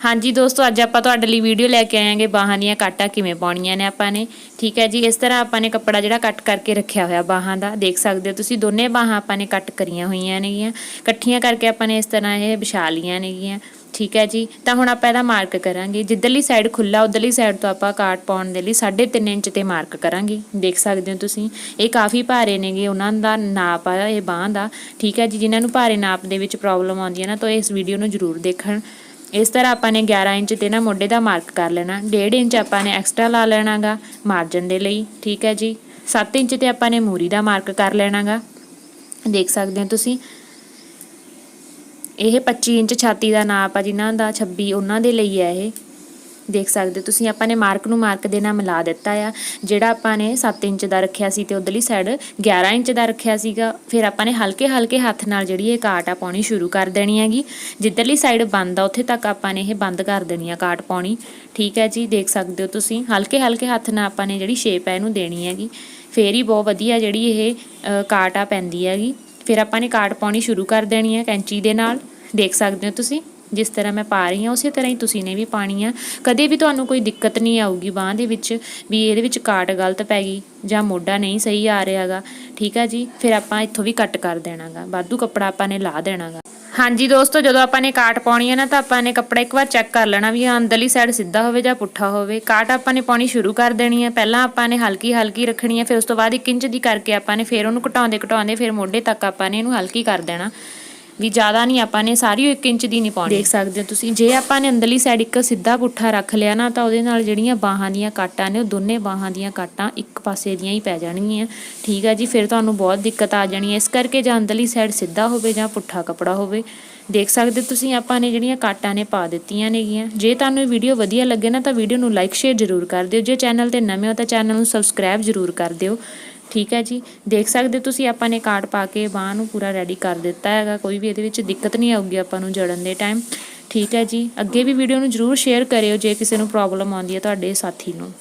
ਹਾਂਜੀ ਦੋਸਤੋ, ਅੱਜ ਆਪਾਂ ਤੁਹਾਡੇ ਲਈ ਵੀਡੀਓ ਲੈ ਕੇ ਆਏਾਂਗੇ ਬਾਹਾਂ ਦੀਆਂ ਕਾਟਾਂ ਕਿਵੇਂ ਪਾਉਣੀਆਂ ਨੇ ਆਪਾਂ ਨੇ। ਠੀਕ ਹੈ ਜੀ, ਇਸ ਤਰ੍ਹਾਂ ਆਪਾਂ ਨੇ ਕੱਪੜਾ ਜਿਹੜਾ ਕੱਟ ਕਰਕੇ ਰੱਖਿਆ ਹੋਇਆ ਬਾਹਾਂ ਦਾ, ਦੇਖ ਸਕਦੇ ਹੋ ਤੁਸੀਂ, ਦੋਨੇ ਬਾਹਾਂ ਆਪਾਂ ਨੇ ਕੱਟ ਕਰੀਆਂ ਹੋਈਆਂ ਨੇਗੀਆਂ। ਇਕੱਠੀਆਂ ਕਰਕੇ ਆਪਾਂ ਨੇ ਇਸ ਤਰ੍ਹਾਂ ਇਹ ਵਿਛਾ ਲੀਆਂ ਨੇਗੀਆਂ। ਠੀਕ ਹੈ ਜੀ, ਤਾਂ ਹੁਣ ਆਪਾਂ ਇਹਦਾ ਮਾਰਕ ਕਰਾਂਗੇ। ਜਿੱਧਰਲੀ ਸਾਈਡ ਖੁੱਲਾ ਉਧਰਲੀ ਸਾਈਡ ਤੋਂ ਆਪਾਂ ਕਾਟ ਪਾਉਣ ਦੇ ਲਈ 3.5 ਇੰਚ ਤੇ ਮਾਰਕ ਕਰਾਂਗੇ। ਦੇਖ ਸਕਦੇ ਹੋ ਤੁਸੀਂ, ਇਹ ਕਾਫੀ ਭਾਰੇ ਨੇਗੇ, ਉਹਨਾਂ ਦਾ ਨਾਪ ਆ ਇਹ ਬਾਹਾਂ ਦਾ। ਠੀਕ ਹੈ ਜੀ, ਜਿਨ੍ਹਾਂ ਨੂੰ ਭਾਰੇ ਨਾਪ ਦੇ ਵਿੱਚ ਪ੍ਰੋਬਲਮ ਆਉਂਦੀ ਹੈ ਨਾ, ਤਾਂ ਇਸ ਵੀਡੀਓ ਨੂੰ ਜ਼ਰੂਰ ਦੇਖਣ। ਇਸ ਤਰ੍ਹਾਂ ਆਪਾਂ ਨੇ 11 ਇੰਚ ਤੇ ਨਾ ਮੋਢੇ ਦਾ ਮਾਰਕ ਕਰ ਲੈਣਾ। 1.5 ਇੰਚ ਆਪਾਂ ਨੇ ਐਕਸਟਰਾ ਲਾ ਲੈਣਾਗਾ ਮਾਰਜਨ ਦੇ ਲਈ, ਠੀਕ ਹੈ ਜੀ? 7 ਇੰਚ ਤੇ ਆਪਾਂ ਨੇ ਮੂਰੀ ਦਾ ਮਾਰਕ ਕਰ ਲੈਣਾਗਾ। ਦੇਖ ਸਕਦੇ ਹੋ ਤੁਸੀਂ। ਇਹ 25 ਇੰਚ ਛਾਤੀ ਦਾ ਨਾਪ ਆ ਜਿਨ੍ਹਾਂ ਦਾ 26 ਉਹਨਾਂ ਦੇ ਲਈ ਹੈ ਇਹ। ਦੇਖ ਸਕਦੇ ਹੋ। ਤੁਸੀਂ ਆਪਾਂ ਨੇ ਮਾਰਕ ਨੂੰ ਮਾਰਕ ਦੇ ਨਾਲ ਮਿਲਾ ਦਿੱਤਾ ਆ। ਜਿਹੜਾ ਆਪਾਂ ਨੇ 7 ਇੰਚ ਦਾ ਰੱਖਿਆ ਸੀ ਤੇ ਉਧਰਲੀ ਸਾਈਡ 11 ਇੰਚ ਦਾ ਰੱਖਿਆ ਸੀਗਾ। ਫਿਰ ਆਪਾਂ ਨੇ ਹਲਕੇ ਹਲਕੇ ਹੱਥ ਨਾਲ ਜਿਹੜੀ ਇਹ ਕਾਟ ਆ ਪਾਉਣੀ ਸ਼ੁਰੂ ਕਰ ਦੇਣੀ ਹੈਗੀ। ਜਿੱਧਰਲੀ ਸਾਈਡ ਬੰਦ ਆ, ਉੱਥੇ ਤੱਕ ਆਪਾਂ ਨੇ ਇਹ ਬੰਦ ਕਰ ਦੇਣੀ ਆ ਕਾਟ ਪਾਉਣੀ। ਠੀਕ ਹੈ ਜੀ, ਦੇਖ ਸਕਦੇ ਹੋ ਤੁਸੀਂ। ਹਲਕੇ ਹਲਕੇ ਹੱਥ ਨਾਲ ਆਪਾਂ ਨੇ ਜਿਹੜੀ ਸ਼ੇਪ ਹੈ ਇਹਨੂੰ ਦੇਣੀ ਹੈਗੀ। ਫੇਰ ਹੀ ਬਹੁਤ ਵਧੀਆ ਜਿਹੜੀ ਇਹ ਕਾਟ ਆ ਪੈਂਦੀ ਹੈਗੀ। ਫਿਰ ਆਪਾਂ ਨੇ ਕਾਟ ਪਾਉਣੀ ਸ਼ੁਰੂ ਕਰ ਦੇਣੀ ਹੈ ਕੈਂਚੀ ਦੇ ਨਾਲ। ਦੇਖ ਸਕਦੇ ਹੋ ਤੁਸੀਂ। ਜਿਸ ਤਰ੍ਹਾਂ ਮੈਂ ਪਾ ਰਹੀ ਹਾਂ, ਉਸੇ ਤਰ੍ਹਾਂ ਹੀ ਤੁਸੀਂ ਨੇ ਵੀ ਪਾਣੀ ਆ। ਕਦੇ ਵੀ ਤੁਹਾਨੂੰ ਕੋਈ ਦਿੱਕਤ ਨਹੀਂ ਆਊਗੀ ਬਾਹ ਦੇ ਵਿੱਚ ਵੀ ਇਹਦੇ ਵਿੱਚ ਕਾਟ ਗਲਤ ਪੈ ਗਈ ਜਾਂ ਮੋਢਾ ਨਹੀਂ ਸਹੀ ਆ ਰਿਹਾਗਾ, ਠੀਕ ਆ ਜੀ? ਫਿਰ ਆਪਾਂ ਇੱਥੋਂ ਵੀ ਕੱਟ ਕਰ ਦੇਣਾਗਾ। ਵਾਧੂ ਕੱਪੜਾ ਆਪਾਂ ਨੇ ਲਾ ਦੇਣਾਗਾ। ਹਾਂਜੀ ਦੋਸਤੋ, ਜਦੋਂ ਆਪਾਂ ਨੇ ਕਾਟ ਪਾਉਣੀ ਹੈ ਨਾ, ਤਾਂ ਆਪਾਂ ਨੇ ਕੱਪੜਾ ਇੱਕ ਵਾਰ ਚੈੱਕ ਕਰ ਲੈਣਾ ਵੀ ਅੰਦਰਲੀ ਸਾਈਡ ਸਿੱਧਾ ਹੋਵੇ ਜਾਂ ਪੁੱਠਾ ਹੋਵੇ। ਕਾਟ ਆਪਾਂ ਨੇ ਪਾਉਣੀ ਸ਼ੁਰੂ ਕਰ ਦੇਣੀ ਹੈ ਪਹਿਲਾਂ ਆਪਾਂ ਨੇ ਹਲਕੀ ਹਲਕੀ ਰੱਖਣੀ ਹੈ ਫਿਰ ਉਸ ਤੋਂ ਬਾਅਦ 1 ਇੰਚ ਦੀ ਕਰਕੇ ਆਪਾਂ ਨੇ ਫਿਰ ਉਹਨੂੰ ਘਟਾਉਂਦੇ ਘਟਾਉਂਦੇ ਫਿਰ ਮੋਢੇ ਤੱਕ ਆਪਾਂ ਨੇ ਇਹਨੂੰ ਹਲਕੀ ਕਰ ਦੇਣਾ। ਵੀ ਜ਼ਿਆਦਾ ਨਹੀਂ ਆਪਾਂ ਨੇ, ਸਾਰੀ 1 ਇੰਚ ਦੀ ਨਹੀਂ ਪਾਉਣੀ। ਦੇਖ ਸਕਦੇ ਹੋ ਤੁਸੀਂ, ਜੇ ਆਪਾਂ ਨੇ ਅੰਦਰਲੀ ਸਾਈਡ ਇੱਕ ਸਿੱਧਾ ਪੁੱਠਾ ਰੱਖ ਲਿਆ ਨਾ, ਤਾਂ ਉਹਦੇ ਨਾਲ ਜਿਹੜੀਆਂ ਬਾਹਾਂ ਦੀਆਂ ਕਾਟਾਂ ਨੇ, ਉਹ ਦੋਨੇ ਬਾਹਾਂ ਦੀਆਂ ਕਾਟਾਂ ਇੱਕ ਪਾਸੇ ਦੀਆਂ ਹੀ ਪੈ ਜਾਣਗੀਆਂ। ਠੀਕ ਹੈ ਜੀ, ਫਿਰ ਤੁਹਾਨੂੰ ਬਹੁਤ ਦਿੱਕਤ ਆ ਜਾਣੀ ਹੈ। ਇਸ ਕਰਕੇ ਜਾਂ ਅੰਦਰਲੀ ਸਾਈਡ ਸਿੱਧਾ ਹੋਵੇ ਜਾਂ ਪੁੱਠਾ ਕਪੜਾ ਹੋਵੇ। ਦੇਖ ਸਕਦੇ ਹੋ ਤੁਸੀਂ, ਆਪਾਂ ਨੇ ਜਿਹੜੀਆਂ ਕਾਟਾਂ ਨੇ ਪਾ ਦਿੱਤੀਆਂ ਨੇਗੀਆਂ। ਜੇ ਤੁਹਾਨੂੰ ਇਹ ਵੀਡੀਓ ਵਧੀਆ ਲੱਗੇ ਨਾ, ਤਾਂ ਵੀਡੀਓ ਨੂੰ ਲਾਈਕ ਸ਼ੇਅਰ ਜ਼ਰੂਰ ਕਰ ਦਿਓ। ਜੇ ਚੈਨਲ ਤੇ ਨਵੇਂ ਹੋ, ਤਾਂ ਚੈਨਲ ਨੂੰ ਸਬਸਕ੍ਰਾਈਬ ਜ਼ਰੂਰ ਕਰ ਦਿਓ। ਠੀਕ ਹੈ ਜੀ। ਦੇਖ ਸਕਦੇ ਹੋ ਤੁਸੀਂ, ਆਪਾਂ ਨੇ ਕਾਰਡ ਪਾ ਕੇ ਬਾਹ ਨੂੰ ਪੂਰਾ ਰੈਡੀ ਕਰ ਦਿੱਤਾ ਹੈਗਾ। ਕੋਈ ਵੀ ਇਹਦੇ ਵਿੱਚ ਦਿੱਕਤ ਨਹੀਂ ਆਊਗੀ ਆਪਾਂ ਨੂੰ ਜੜਨ ਦੇ ਟਾਈਮ ਠੀਕ ਹੈ ਜੀ। ਅੱਗੇ ਵੀ ਵੀਡੀਓ ਨੂੰ ਜਰੂਰ ਸ਼ੇਅਰ ਕਰਿਓ ਜੇ ਕਿਸੇ ਨੂੰ ਪ੍ਰੋਬਲਮ ਆਉਂਦੀ ਹੈ ਤੁਹਾਡੇ ਸਾਥੀ ਨੂੰ।